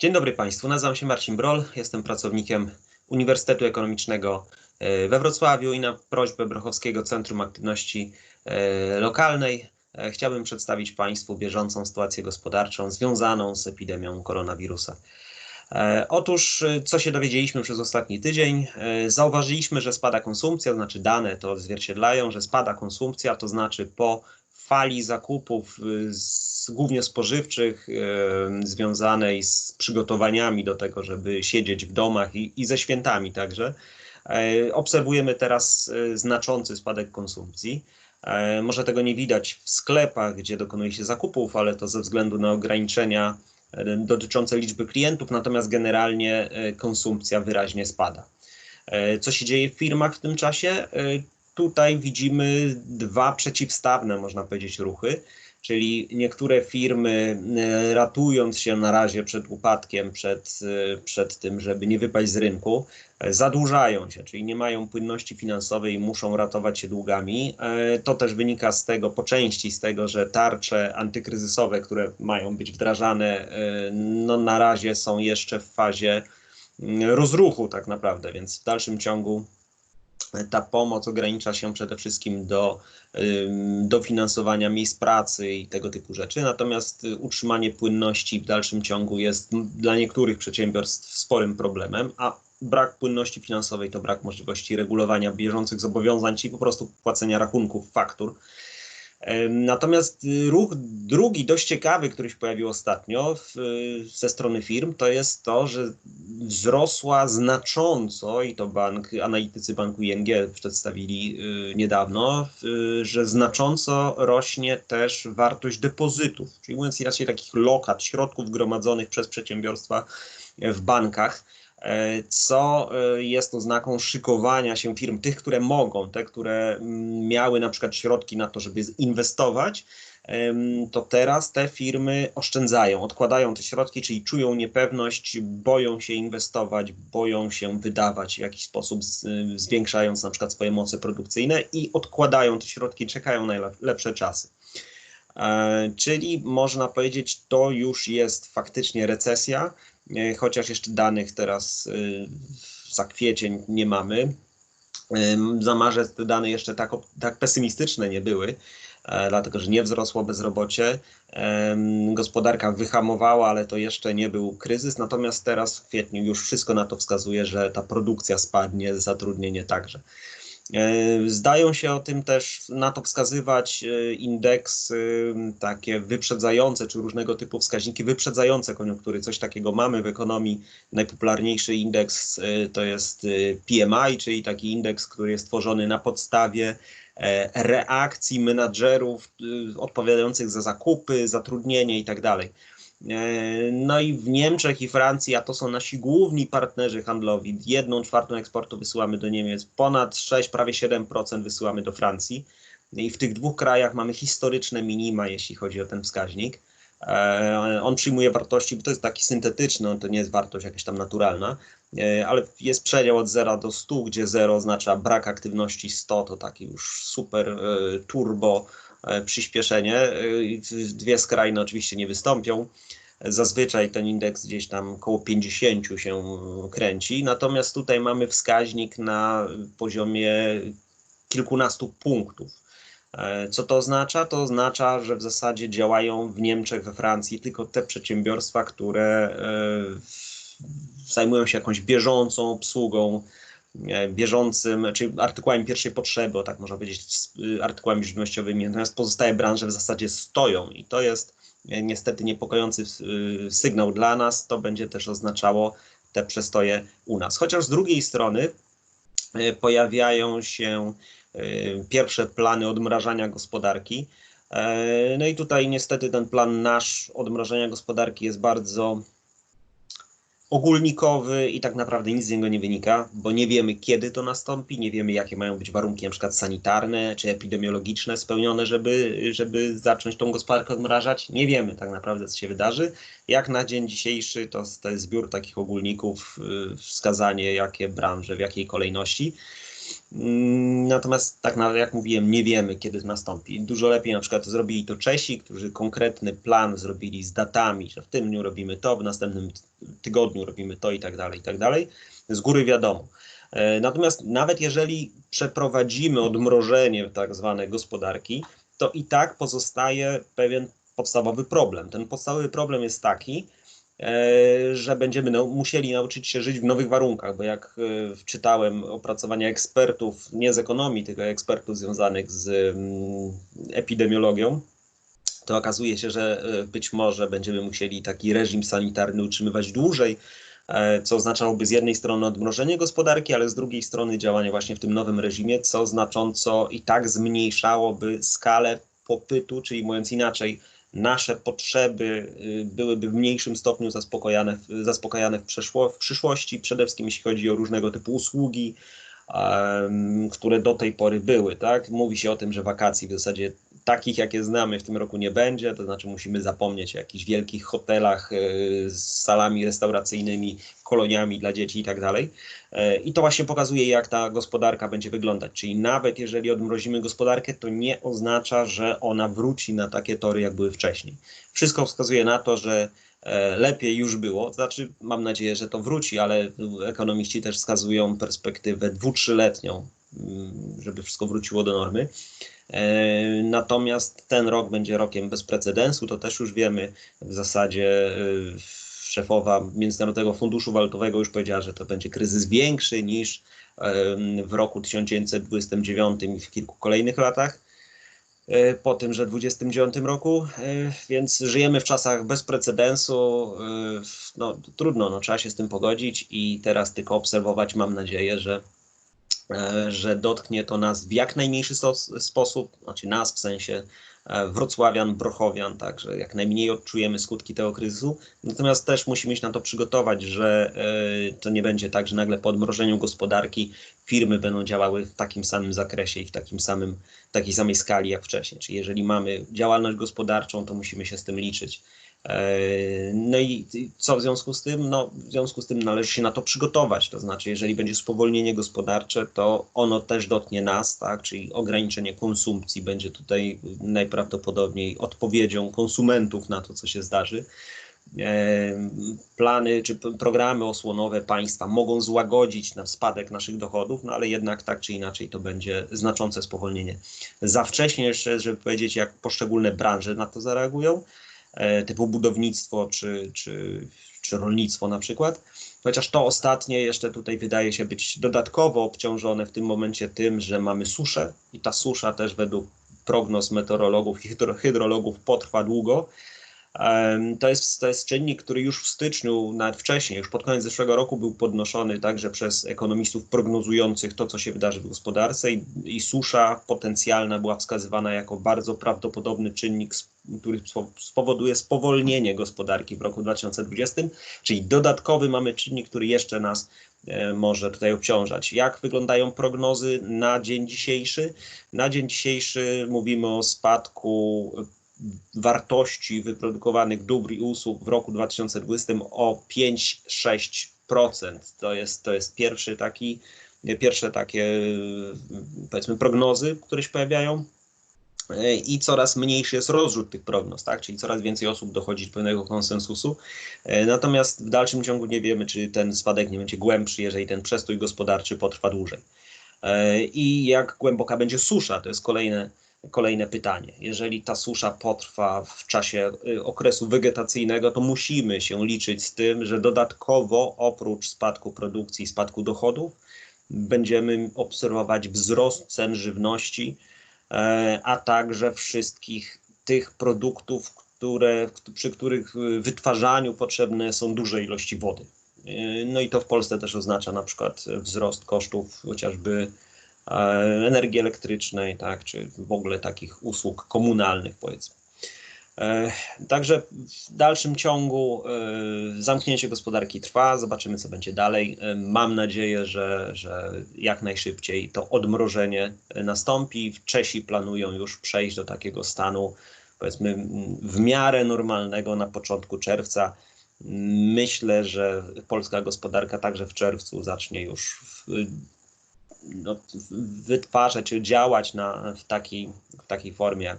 Dzień dobry Państwu, nazywam się Marcin Brol, jestem pracownikiem Uniwersytetu Ekonomicznego e, we Wrocławiu i na prośbę Brochowskiego Centrum Aktywności e, Lokalnej e, chciałbym przedstawić Państwu bieżącą sytuację gospodarczą związaną z epidemią koronawirusa. Otóż, co się dowiedzieliśmy przez ostatni tydzień? Zauważyliśmy, że spada konsumpcja, to znaczy dane to odzwierciedlają, że spada konsumpcja, to znaczy po fali zakupów z głównie spożywczych, e, związanej z przygotowaniami do tego, żeby siedzieć w domach i, i ze świętami także. E, obserwujemy teraz e, znaczący spadek konsumpcji. Może tego nie widać w sklepach, gdzie dokonuje się zakupów, ale to ze względu na ograniczenia dotyczące liczby klientów, natomiast generalnie konsumpcja wyraźnie spada. Co się dzieje w firmach w tym czasie? Tutaj widzimy dwa przeciwstawne, można powiedzieć, ruchy czyli niektóre firmy e, ratując się na razie przed upadkiem, przed, e, przed tym, żeby nie wypaść z rynku, e, zadłużają się, czyli nie mają płynności finansowej i muszą ratować się długami. To też wynika z tego, po części z tego, że tarcze antykryzysowe, które mają być wdrażane, no na razie są jeszcze w fazie mm, rozruchu tak naprawdę, więc w dalszym ciągu ta pomoc ogranicza się przede wszystkim do dofinansowania miejsc pracy i tego typu rzeczy, natomiast utrzymanie płynności w dalszym ciągu jest dla niektórych przedsiębiorstw sporym problemem, a brak płynności finansowej to brak możliwości regulowania bieżących zobowiązań, czyli po prostu płacenia rachunków, faktur. Natomiast ruch drugi, dość ciekawy, który się pojawił ostatnio w, ze strony firm, to jest to, że wzrosła znacząco, i to bank, analitycy banku ING przedstawili y, niedawno, że znacząco rośnie też wartość depozytów, czyli mówiąc inaczej takich lokat, środków gromadzonych przez przedsiębiorstwa w bankach co e, jest oznaką szykowania się firm, tych, które mogą, te, które mm, miały na przykład środki na to, żeby inwestować, to teraz te firmy oszczędzają, odkładają te środki, czyli czują niepewność, boją się inwestować, boją się wydawać w jakiś sposób, zwiększając na przykład swoje moce produkcyjne i odkładają te środki, czekają na lepsze czasy. E, czyli można powiedzieć, to już jest faktycznie recesja, E, chociaż jeszcze danych teraz e, za kwiecień nie mamy. Za marzec te dane jeszcze tak, tak pesymistyczne nie były, e, dlatego że nie wzrosło bezrobocie. Gospodarka wyhamowała, ale to jeszcze nie był kryzys. Natomiast teraz w kwietniu już wszystko na to wskazuje, że ta produkcja spadnie, zatrudnienie także. E, zdają się o tym też na to wskazywać e, indeksy takie wyprzedzające, czy różnego typu wskaźniki wyprzedzające koniunktury. Coś takiego mamy w ekonomii. Najpopularniejszy indeks e, to jest PMI, czyli taki indeks, który jest tworzony na podstawie reakcji menadżerów odpowiadających za zakupy, zatrudnienie itd. E, no i w Niemczech i Francji, a to są nasi główni partnerzy handlowi, jedną czwartą eksportu wysyłamy do Niemiec, ponad 6, prawie 7% wysyłamy do Francji. I w tych dwóch krajach mamy historyczne minima, jeśli chodzi o ten wskaźnik. E, on przyjmuje wartości, bo to jest taki syntetyczny, to nie jest wartość jakaś tam naturalna, e, ale jest przedział od 0 do 100, gdzie 0 oznacza brak aktywności, 100 to taki już super turbo przyspieszenie. E, dwie skrajne oczywiście nie wystąpią. Zazwyczaj ten indeks gdzieś tam około 50 się kręci, natomiast tutaj mamy wskaźnik na poziomie kilkunastu punktów. E, co to oznacza? To oznacza, że w zasadzie działają w Niemczech, we Francji tylko te przedsiębiorstwa, które zajmują się jakąś bieżącą obsługą E, bieżącym, czyli artykułami pierwszej potrzeby, o tak można powiedzieć, artykułami żywnościowymi, natomiast pozostałe branże w zasadzie stoją i to jest e, niestety niepokojący e, sygnał dla nas, to będzie też oznaczało te przestoje u nas. Chociaż z drugiej strony pojawiają się pierwsze plany odmrażania gospodarki. No i tutaj niestety ten plan nasz odmrażania gospodarki jest bardzo ogólnikowy i tak naprawdę nic z niego nie wynika, bo nie wiemy kiedy to nastąpi, nie wiemy jakie mają być warunki na przykład sanitarne czy epidemiologiczne spełnione, żeby, żeby zacząć tą gospodarkę odmrażać. Nie wiemy tak naprawdę co się wydarzy. Jak na dzień dzisiejszy to, to jest zbiór takich ogólników, yy, wskazanie jakie branże, w jakiej kolejności. Mm, Natomiast tak jak mówiłem, nie wiemy, kiedy to nastąpi. Dużo lepiej na przykład zrobili to Czesi, którzy konkretny plan zrobili z datami, że w tym dniu robimy to, w następnym tygodniu robimy to i tak dalej, i tak dalej. Z góry wiadomo. E, Natomiast nawet jeżeli przeprowadzimy odmrożenie tak zwane gospodarki, to i tak pozostaje pewien podstawowy problem. Ten podstawowy problem jest taki, że będziemy nau- musieli nauczyć się żyć w nowych warunkach, bo jak e, czytałem opracowania ekspertów, nie z ekonomii, tylko ekspertów związanych z mm, epidemiologią, to okazuje się, że e, być może będziemy musieli taki reżim sanitarny utrzymywać dłużej, e, co oznaczałoby z jednej strony odmrożenie gospodarki, ale z drugiej strony działanie właśnie w tym nowym reżimie, co znacząco i tak zmniejszałoby skalę popytu, czyli mówiąc inaczej, nasze potrzeby y, byłyby w mniejszym stopniu zaspokajane w, przeszło, w przyszłości, przede wszystkim jeśli chodzi o różnego typu usługi, które do tej pory były. Tak? Mówi się o tym, że wakacji w zasadzie takich, jakie znamy w tym roku nie będzie, to znaczy musimy zapomnieć o jakichś wielkich hotelach y, z salami restauracyjnymi, koloniami dla dzieci i tak dalej. E, I to właśnie pokazuje, jak ta gospodarka będzie wyglądać. Czyli nawet jeżeli odmrozimy gospodarkę, to nie oznacza, że ona wróci na takie tory, jak były wcześniej. Wszystko wskazuje na to, że e, lepiej już było. Znaczy, mam nadzieję, że to wróci, ale ekonomiści też wskazują perspektywę dwu, trzyletnią, mm, żeby wszystko wróciło do normy. E, Natomiast ten rok będzie rokiem bez precedensu, to też już wiemy. W zasadzie e, szefowa Międzynarodowego Funduszu Walutowego już powiedziała, że to będzie kryzys większy niż w roku 1929 i w kilku kolejnych latach. e, Po tym, że w 29 roku, więc żyjemy w czasach bez precedensu. No, trudno, no, trzeba się z tym pogodzić i teraz tylko obserwować. Mam nadzieję, że że dotknie to nas w jak najmniejszy sposób, znaczy nas w sensie e, wrocławian, brochowian, tak, że jak najmniej odczujemy skutki tego kryzysu. Natomiast też musimy się na to przygotować, że e, to nie będzie tak, że nagle po odmrożeniu gospodarki firmy będą działały w takim samym zakresie i w takim samym, takiej samej skali jak wcześniej. Czyli jeżeli mamy działalność gospodarczą, to musimy się z tym liczyć. E, No i co w związku z tym? No, w związku z tym należy się na to przygotować. To znaczy, jeżeli będzie spowolnienie gospodarcze, to ono też dotknie nas, tak? Czyli ograniczenie konsumpcji będzie tutaj najprawdopodobniej odpowiedzią konsumentów na to, co się zdarzy. E, Plany czy programy osłonowe państwa mogą złagodzić na spadek naszych dochodów, no ale jednak tak czy inaczej to będzie znaczące spowolnienie. Za wcześnie jeszcze, żeby powiedzieć, jak poszczególne branże na to zareagują typu budownictwo czy, czy, czy rolnictwo na przykład. Chociaż to ostatnie jeszcze tutaj wydaje się być dodatkowo obciążone w tym momencie tym, że mamy suszę i ta susza też według prognoz meteorologów i hydro, hydrologów potrwa długo. To jest, to jest czynnik, który już w styczniu, nawet wcześniej, już pod koniec zeszłego roku był podnoszony także przez ekonomistów prognozujących to, co się wydarzy w gospodarce i, i susza potencjalna była wskazywana jako bardzo prawdopodobny czynnik, który spo- spowoduje spowolnienie gospodarki w roku 2020, czyli dodatkowy mamy czynnik, który jeszcze nas e, może tutaj obciążać. Jak wyglądają prognozy na dzień dzisiejszy? Na dzień dzisiejszy mówimy o spadku wartości wyprodukowanych dóbr i usług w roku 2020 o 5-6%. To jest, to jest pierwszy taki, pierwsze takie powiedzmy prognozy, które się pojawiają. I coraz mniejszy jest rozrzut tych prognoz, tak? czyli coraz więcej osób dochodzi do pewnego konsensusu. Natomiast w dalszym ciągu nie wiemy, czy ten spadek nie będzie głębszy, jeżeli ten przestój gospodarczy potrwa dłużej. I jak głęboka będzie susza, to jest kolejne, kolejne pytanie. Jeżeli ta susza potrwa w czasie y, okresu wegetacyjnego, to musimy się liczyć z tym, że dodatkowo oprócz spadku produkcji, spadku dochodów, będziemy obserwować wzrost cen żywności, e, a także wszystkich tych produktów, które, przy których y, wytwarzaniu potrzebne są duże ilości wody. Y, No i to w Polsce też oznacza na przykład wzrost kosztów chociażby energii elektrycznej, tak, czy w ogóle takich usług komunalnych, powiedzmy. E, Także w dalszym ciągu e, zamknięcie gospodarki trwa, zobaczymy co będzie dalej. E, Mam nadzieję, że, że jak najszybciej to odmrożenie e, nastąpi. Czesi planują już przejść do takiego stanu, powiedzmy, w miarę normalnego na początku czerwca. Myślę, że polska gospodarka także w czerwcu zacznie już no, wytwarzać czy działać na, w, takiej, w takiej formie jak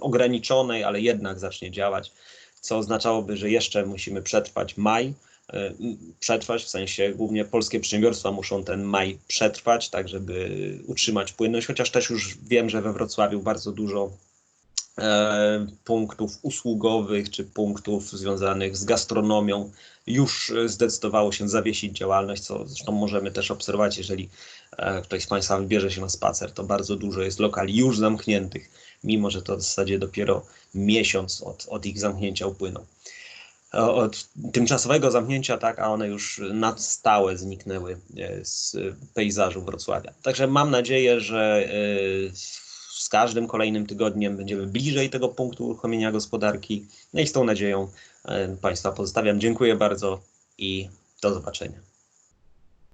ograniczonej, ale jednak zacznie działać, co oznaczałoby, że jeszcze musimy przetrwać maj, e, przetrwać, w sensie głównie polskie przedsiębiorstwa muszą ten maj przetrwać, tak żeby utrzymać płynność, chociaż też już wiem, że we Wrocławiu bardzo dużo punktów usługowych czy punktów związanych z gastronomią już zdecydowało się zawiesić działalność, co zresztą możemy też obserwować, jeżeli e, ktoś z Państwa wybierze się na spacer, to bardzo dużo jest lokali już zamkniętych, mimo że to w zasadzie dopiero miesiąc od, od ich zamknięcia upłynął od tymczasowego zamknięcia, tak, a one już na stałe zniknęły e, z pejzażu Wrocławia. Także mam nadzieję, że e, z każdym kolejnym tygodniem będziemy bliżej tego punktu uruchomienia gospodarki. No i z tą nadzieją e, Państwa pozostawiam. Dziękuję bardzo i do zobaczenia.